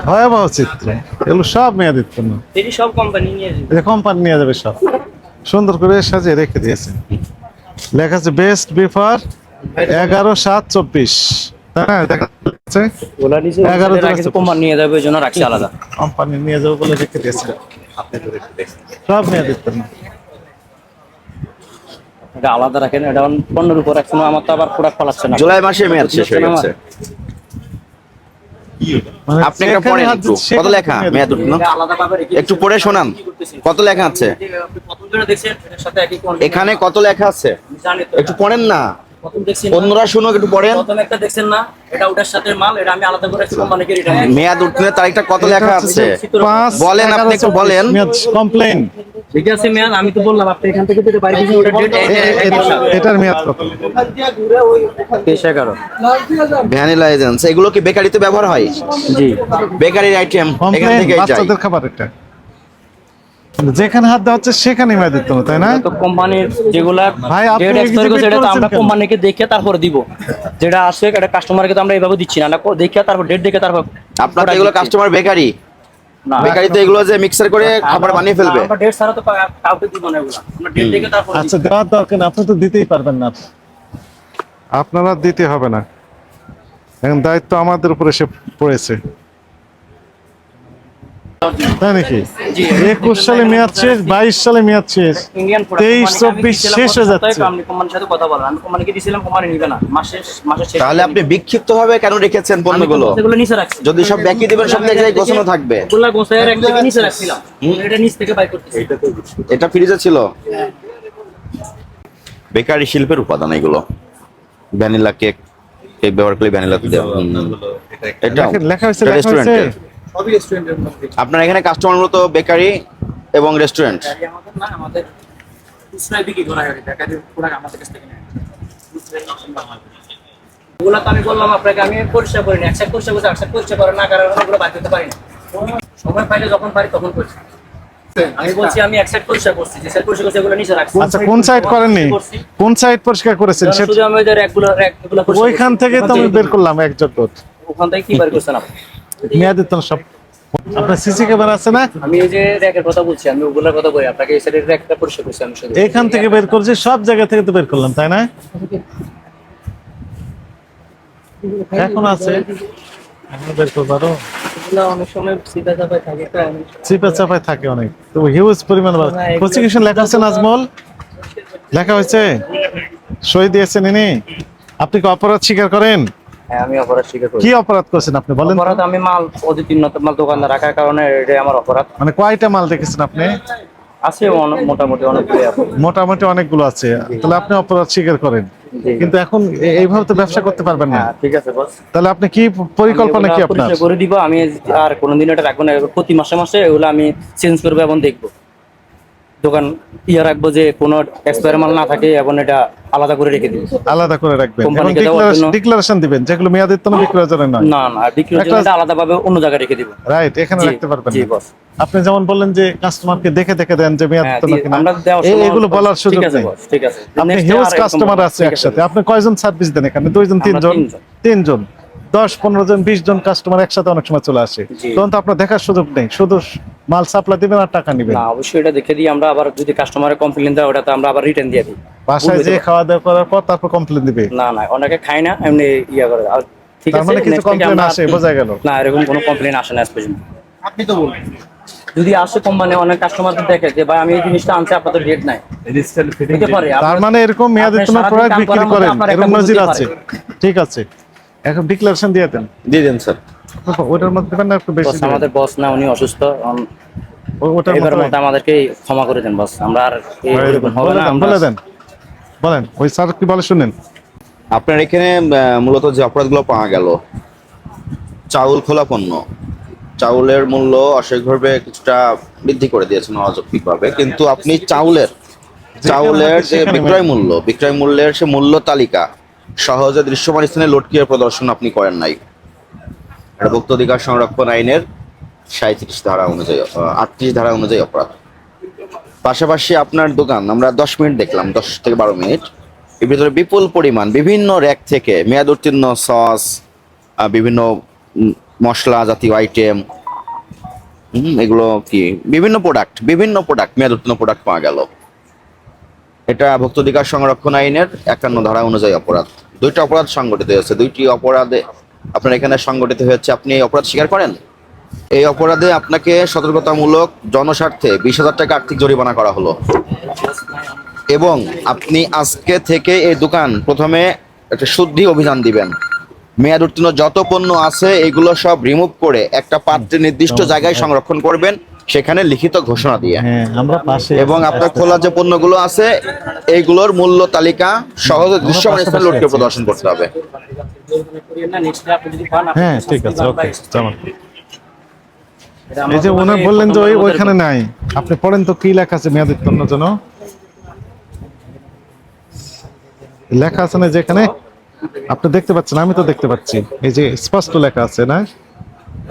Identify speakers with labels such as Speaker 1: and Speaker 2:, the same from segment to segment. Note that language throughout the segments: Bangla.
Speaker 1: ভয়াবহ চিত্র। এগুলো সব মেয়াদের জন্য
Speaker 2: সব কোম্পানি নিয়ে যাবে।
Speaker 1: কোম্পানি নিয়ে যাবে সব। সুন্দর করে সাজিয়ে রেখে দিয়েছে লেখা আছে বেস্ট বিফার এগারো সাত চব্বিশ। দেখা যাচ্ছে এগারো।
Speaker 2: কোম্পানি নিয়ে যাবে ওই জন্য রাখছি আলাদা।
Speaker 1: কোম্পানি নিয়ে যাবে বলে রেখে দিয়েছে সব
Speaker 2: এটা আলাদা রাখেন এটা পণ্যের উপর রাখছেন আমার তো আবার প্রোডাক্ট পালাচ্ছে না।
Speaker 3: জুলাই মাসে মেয়াদ শেষ হয়ে গেছে। আপনি একটা পড়েন একটু। কত লেখা? মেয়াদ
Speaker 2: রেখে
Speaker 3: একটু পড়ে শোনান। কত লেখা আছে? এখানে কত লেখা আছে? একটু পড়েন না। অন্যরা শুনুক একটু পড়েন।
Speaker 2: একটা দেখছেন না এটা ওটার সাথে মাল এটা আমি আলাদা করে কোম্পানিকে রিটার্ন
Speaker 3: মেয়াদ উত্তীর্ণের তারিখটা কত লেখা আছে? বলেন, আপনি একটু বলেন।
Speaker 1: কমপ্লেন।
Speaker 2: ঠিক আছে ম্যাম আমি তো বললাম আপনি এখান থেকে বাইরে গেছেন ওটা ডেট
Speaker 1: এটার মেয়াদ কত?
Speaker 2: তেইশ এগারো।
Speaker 3: ভ্যানিলা এজেন্স এগুলো কি বেকারিতে ব্যবহার হয়?
Speaker 2: জি।
Speaker 3: বেকারির আইটেম এখান থেকে
Speaker 1: বাচ্চাদের খাবার এটা যেখানে হাত দেওয়া হচ্ছে সেখানে মেয়াদের জন্য তাই না?
Speaker 2: তো কোম্পানির যেগুলা
Speaker 1: ভাই, exhibit
Speaker 2: তো আমরা কোম্পানিকে দেখে তারপর দিব। যেটা আসে এটা কাস্টমারকে তো আমরা এইভাবে দিচ্ছি না। কো- দেখে তারপর ডেট দেখে তারপর
Speaker 3: আপনার তো এগুলো কাস্টমার বেকারি।
Speaker 2: না
Speaker 3: বেকারিতে এগুলো যে মিক্সার করে খাবার বানিয়ে ফেলবে।
Speaker 2: আমরা ডেট ছাড়া তো কাউকে দিব না এগুলো। আমরা ডেট দেখে তারপর
Speaker 1: আচ্ছা দেওয়ার দরকার নেই, আপনি তো দিতেই পারবেন না। আপনারা দিতে হবে না। এখন দায়িত্ব আমাদের উপরে এসে পড়েছে। তাই নাকি? একুশ সালে মেয়াদ শেষ বাইশ সালে মেয়াদ শেষ।
Speaker 2: ইন্ডিয়ান
Speaker 1: তেইশ চব্বিশ শেষ হয়ে যাচ্ছে।
Speaker 2: আপনি কোম্পানির সাথে কথা বলেন আমি কোম্পানিকে দিয়েছিলাম কোম্পানি নিবে না। মাসে মাসের শেষ।
Speaker 3: তাহলে আপনি বিক্ষিপ্ত ভাবে কেন রেখেছেন পণ্যগুলো?
Speaker 2: এগুলো নিচে রাখছি।
Speaker 3: যদি সব ব্যাকি দিবেন সব জায়গায় গোছানো থাকবে।
Speaker 2: ওগুলা গোছায় এক নিচে রাখছিলাম। এটা নিচ থেকে বাই করতেছি।
Speaker 3: এটা ফ্রিজে ছিল? বেকারি শিল্পের উপাদান এগুলো। ভ্যানিলা কেক কেক ব্যবহার করলে ভ্যানিলা এটা
Speaker 1: লেখা- হয়েছে লেখা হয়েছে
Speaker 3: রেস্টুরেন্টের আপনার এখানে কাস্টমার মূলত বেকারি এবং রেস্টুরেন্ট
Speaker 2: আমাদের না আমাদের খুচরায় বিক্রি করা হয় বেকারি প্রোডাক্ট আমাদের কাছ থেকে নেয়। ওগুলো তো আমি বললাম আপনাকে আমি পরিষ্কার একসাথে পরিষ্কার করছি একসাথে পরিষ্কার করে না কারণ ওগুলো বাদ দিতে পারি না সময় পাইলে যখন পারি তখন করছি। আমি বলছি আমি এক সাইড পরিষ্কার করছি যে সাইড পরিষ্কার করছি ওগুলো নিচে রাখছি।
Speaker 1: আচ্ছা কোন সাইড করেননি? কোন সাইড পরিষ্কার করেছেন?
Speaker 2: যেমন
Speaker 1: সেটা
Speaker 2: শুধু আমি
Speaker 1: ওইখান থেকে তো আমি বের করলাম এক
Speaker 2: ওখান থেকে কি বার করছেন আপনি?
Speaker 1: মেয়াদের তো সব আপনার সিসি ক্যামেরা আছে না?
Speaker 2: আমি এই যে র্যাকের কথা বলছি আমি ওগুলোর কথা বলি আপনাকে এই সাইডের র্যাকটা পরিষ্কার করছি আমি শুধু
Speaker 1: এখান থেকে বের করছি সব জায়গা থেকে তো বের করলাম তাই না? এখন আছে। এখন বের করব আরও।
Speaker 2: এগুলো অনেক সময় চাপায় থাকে তো
Speaker 1: চাপায় থাকে অনেক। তো হিউজ পরিমাণ প্রসিকিউশন লেখা আছে নাজমল? লেখা হয়েছে? সই দিয়েছেন ইনি? আপনি কি অপরাধ স্বীকার করেন?
Speaker 2: হ্যাঁ আমি অপরাধ স্বীকার করি।
Speaker 1: কি অপরাধ করছেন আপনি বলেন
Speaker 2: অপরাধ আমি মাল মাল দোকানে রাখার কারণে আমার অপরাধ।
Speaker 1: মানে কয়টা মাল দেখেছেন আপনি?
Speaker 2: আছে মোটামুটি অনেকগুলো আছে।
Speaker 1: মোটামুটি অনেকগুলো আছে। তাহলে আপনি অপরাধ স্বীকার করেন। কিন্তু এখন এইভাবে তো ব্যবসা করতে পারবেন না।
Speaker 2: হ্যাঁ ঠিক আছে বস।
Speaker 1: তাহলে আপনি কি পরিকল্পনা কি আপনার?
Speaker 2: করে দিব আমি আর কোনোদিন এটা রাখব না প্রতি মাসে মাসে এগুলো আমি চেঞ্জ করব এবং দেখব দোকান ইয়ে রাখব যে কোনো এক্সপায়ার মাল না থাকে এবং এটা আলাদা করে রেখে দিব।
Speaker 1: আলাদা করে রাখবেন এবং ডিক্লারেশন দিবেন যেগুলো মেয়াদের তো বিক্রয়ের জন্য নয়।
Speaker 2: না না বিক্রির জন্য এটা আলাদাভাবে অন্য জায়গায় রেখে দিব।
Speaker 1: রাইট এখানে রাখতে পারবেন
Speaker 2: জি বস।
Speaker 1: আপনি যেমন বললেন যে কাস্টমারকে দেখে দেখে দেন যে মেয়াদ
Speaker 2: হ্যাঁ,
Speaker 1: তো না।
Speaker 2: দেওয়ার সময়-
Speaker 1: এগুলো বলার সুযোগ নেই।
Speaker 2: ঠিক আছে।
Speaker 1: আপনি হিউজ কাস্টমার আছে একসাথে। আপনি কয়জন সার্ভিস দেন এখানে? দুইজন তিনজন?
Speaker 2: তিনজন।
Speaker 1: তিনজন। দশ পনেরো জন বিশ জন কাস্টমার একসাথে অনেক সময় চলে আসে। তখন তো আপনার দেখার সুযোগ নেই। শুধু মাল সাপ্লাই দিবেন আর টাকা নিবেন।
Speaker 2: না অবশ্যই এটা দেখে দিই আমরা আবার যদি কাস্টমারের কমপ্লেন দেয় ওটা তো আমরা আবার রিটার্ন দিয়ে দিই।
Speaker 1: বাসায় যে খাওয়া দাওয়া করার পর তারপর কমপ্লেন দিবে।
Speaker 2: না না অনেকে খায় না এমনি ইয়া করে। আর ঠিক আছে
Speaker 1: মানে কিছু কমপ্লেন আসে বোঝা গেল।
Speaker 2: না এরকম কোনো কমপ্লেন আসে না আজ পর্যন্ত। আপনি তো বলুন। যদি আসে কোম্পানি অনেক কাস্টমার দেখে যে ভাই আমি এই জিনিসটা আনছি আপনাদের রেট নাই। হতে পারে
Speaker 1: তার মানে এরকম মেয়াদের
Speaker 2: আপনি
Speaker 1: তোমার প্রোডাক্ট বিক্রি করেন এরকম নজির আছে। ঠিক আছে। এখন ডিক্লারেশন দিয়ে দেন।
Speaker 3: দিয়ে দেন স্যার।
Speaker 1: ওটার মধ্যে না একটু বেশি
Speaker 2: আমাদের বস না উনি অসুস্থ। উম, এবার
Speaker 1: মধ্যে
Speaker 2: আমাদেরকে ক্ষমা করে দেন বস। আমরা আর এরকম হবে না
Speaker 1: বলে দেন বলেন ওই স্যার কি বলে শুনেন?
Speaker 3: আপনার এখানে মূলত যে অপরাধগুলো পাওয়া গেল চাউল খোলা পণ্য চাউলের মূল্য অস্বাভাবিকভাবে কিছুটা বৃদ্ধি করে দিয়েছেন অযৌক্তিকভাবে কিন্তু আপনি চাউলের চাউলের যে বিক্রয় মূল্য বিক্রয় মূল্যের সে মূল্য তালিকা সহজে দৃশ্যমান স্থানে লটকিয়ে প্রদর্শন আপনি করেন নাই। ভোক্তা অধিকার সংরক্ষণ আইনের সাঁত্রিশ ধারা অনুযায়ী আটত্রিশ ধারা অনুযায়ী অপরাধ। পাশাপাশি আপনার দোকান, আমরা দশ মিনিট দেখলাম, দশ থেকে বারো মিনিট। এর ভিতরে বিপুল পরিমাণ, বিভিন্ন র্যাক থেকে, মেয়াদ উত্তীর্ণ সস বিভিন্ন মশলা জাতীয় আইটেম এগুলো কি, বিভিন্ন প্রোডাক্ট বিভিন্ন প্রোডাক্ট মেয়াদ উত্তীর্ণ প্রোডাক্ট পাওয়া গেল। এটা ভোক্তাধিকার সংরক্ষণ আইনের একান্ন ধারা অনুযায়ী অপরাধ। দুইটা অপরাধ সংগঠিত হয়েছে। দুইটি অপরাধে আপনার এখানে সংগঠিত হয়েছে, আপনি অপরাধ স্বীকার করেন? এই অপরাধে আপনাকে সতর্কতামূলক জনস্বার্থে বিশ হাজার টাকা আর্থিক জরিমানা করা হলো। এবং আপনি আজকে থেকে এই দোকান প্রথমে একটা শুদ্ধি অভিযান দিবেন। মেয়াদ উত্তীর্ণ যত পণ্য আছে এগুলো সব রিমুভ করে একটা পাত্রে নির্দিষ্ট জায়গায় সংরক্ষণ করবেন সেখানে লিখিত ঘোষণা দিয়ে।
Speaker 1: হ্যাঁ আমরা পাশে
Speaker 3: এবং আপনার খোলা যে পণ্যগুলো আছে এইগুলোর মূল্য তালিকা সহজে দৃশ্যমান স্থানে লোডকে প্রদর্শন করতে হবে।
Speaker 1: হ্যাঁ ঠিক আছে ওকে এই যে উনি বললেন যে ওইখানে নাই। আপনি পড়েন তো কি লেখা আছে মেয়াদ উত্তীর্ণ জন্য লেখা আছে না যেখানে? আপনি দেখতে পাচ্ছেন আমি তো দেখতে পাচ্ছি। এই যে স্পষ্ট লেখা আছে না?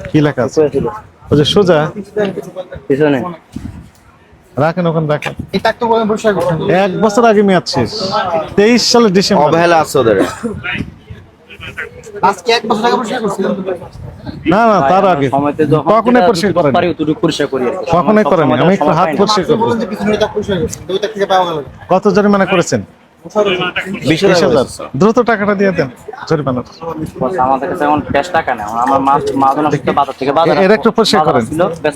Speaker 1: কি লেখা আছে? ওই যে সোজা।
Speaker 2: পিছনে।
Speaker 1: রাখেন ওখানে রাখেন। এক বছর আগে মেয়াদ শেষ। তেইশ সালের ডিসেম্বর।
Speaker 3: অবহেলা আছে ওদের।
Speaker 1: না না তার আগে। কখনোই পরিষ্কার করেন।
Speaker 2: পারি অতটুকু পরিষ্কার করি আর
Speaker 1: কখনোই করেন। আমি একটু হাত পরিষ্কার করব কত জরিমানা করেছেন?
Speaker 3: বিশ
Speaker 1: বিশ
Speaker 3: হাজার।
Speaker 1: হাজার দ্রুত টাকাটা দিয়ে দেন জরিমানা
Speaker 2: আমাদের কাছে এখন ক্যাশ টাকা নেই। আমার মাছ মাজন আসছে বাজার থেকে বাজার
Speaker 1: এর একটু পরিষ্কার করেন।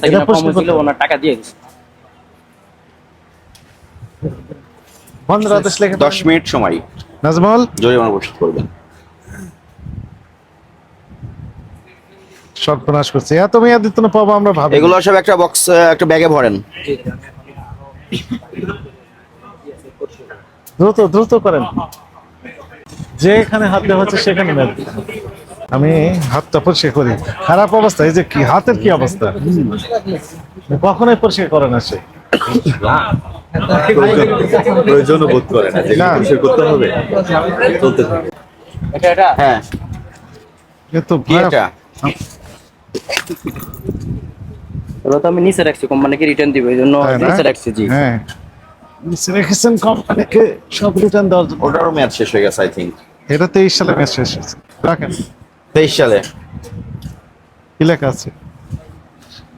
Speaker 1: এটা পরিষ্কার
Speaker 2: ছিল
Speaker 1: করতে
Speaker 2: ওনার টাকা দিয়ে দিচ্ছে
Speaker 1: বন্ধের আদেশ
Speaker 3: দশ মিনিট সময়।
Speaker 1: নাজমল?
Speaker 3: জরিমানা পরিশোধ করবেন
Speaker 1: সর্বনাশ করছে। এত মেয়াদ দিত না পাবো আমরা ভাবি
Speaker 3: এগুলো সব একটা বক্স একটা ব্যাগে ভরেন।
Speaker 1: দ্রুত দ্রুত করেন। যেখানে হাত দেওয়া হচ্ছে সেখানে মেয়াদ। আমি হাতটা পরিষ্কার করি। খারাপ অবস্থা এই যে কি হাতের কি অবস্থা? কখনোই পরিষ্কার করে না সে।
Speaker 4: প্রয়োজনও বোধ করে না যে পরিষ্কার করতে হবে চলতে থাকে
Speaker 2: এটা এটা
Speaker 3: হ্যাঁ
Speaker 1: কিন্তু
Speaker 3: কি এটা?
Speaker 2: ওগুলো তো আমি নিচে রাখছি কোম্পানিকে রিটার্ন দিব এই জন্য নিচে রাখছি জি।
Speaker 1: হ্যাঁ। নিচে রেখেছেন কোম্পানিকে সব রিটার্ন দেওয়ার জন্য।
Speaker 3: ওটারও মেয়াদ শেষ হয়ে গেছে আই থিঙ্ক
Speaker 1: এটা তেইশ সালে ম্যাচ শেষ হয়েছে। রাখেন।
Speaker 3: তেইশ সালে।
Speaker 1: কি লেখা আছে?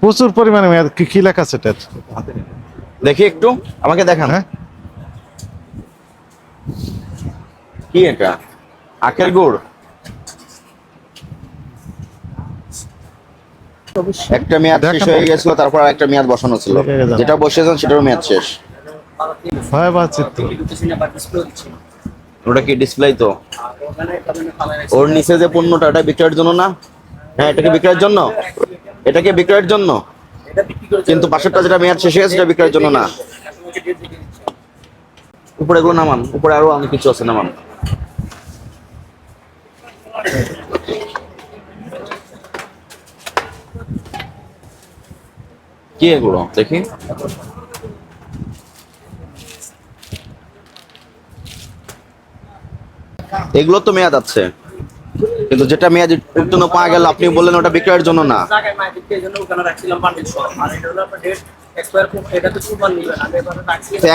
Speaker 1: প্রচুর পরিমাণে মেয়াদ। কি কি লেখা আছে এটার?
Speaker 3: দেখি একটু আমাকে দেখান।
Speaker 1: হ্যাঁ।
Speaker 3: কি এটা? আখের গুড়? একটা মেয়াদ শেষ হয়ে গেছিল তারপর আর একটা মেয়াদ বসানো ছিল। যেটা বসেছেন সেটারও মেয়াদ শেষ। ওটা কি ডিসপ্লে তো? ওর নিচে যে পণ্যটা ওটা বিক্রয়ের জন্য না? হ্যাঁ এটাকে বিক্রয়ের জন্য? এটাকে বিক্রয়ের জন্য? কিন্তু পাশেরটা যেটা মেয়াদ শেষ হয়ে গেছে সেটা বিক্রয়ের জন্য না। উপরে এগুলো নামান। উপরে আরও অনেক কিছু আছে নামান। কি এগুলো দেখি। এগুলো তো মেয়াদ আছে। কিন্তু যেটা মেয়াদ উত্তীর্ণ পাওয়া গেল, আপনি বললেন ওটা বিক্রয়ের জন্য না।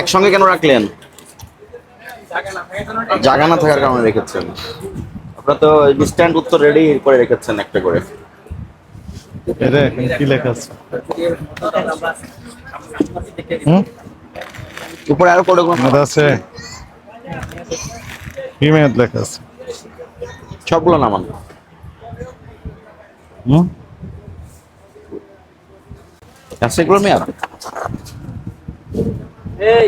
Speaker 3: একসঙ্গে কেন রাখলেন?
Speaker 2: জায়গা না
Speaker 3: থাকার কারণে রেখেছেন। আপনারা তো স্ট্যান্ড উত্তর রেডি করে রেখেছেন একটা করে।
Speaker 1: এটা কি লেখা আছে? হুম?
Speaker 3: উপরে আরও
Speaker 1: মেয়াদ আছে? কি লেখা আছে।
Speaker 3: সবগুলো নামান
Speaker 1: হুম?
Speaker 3: আছে এগুলো মেয়াদ
Speaker 2: এই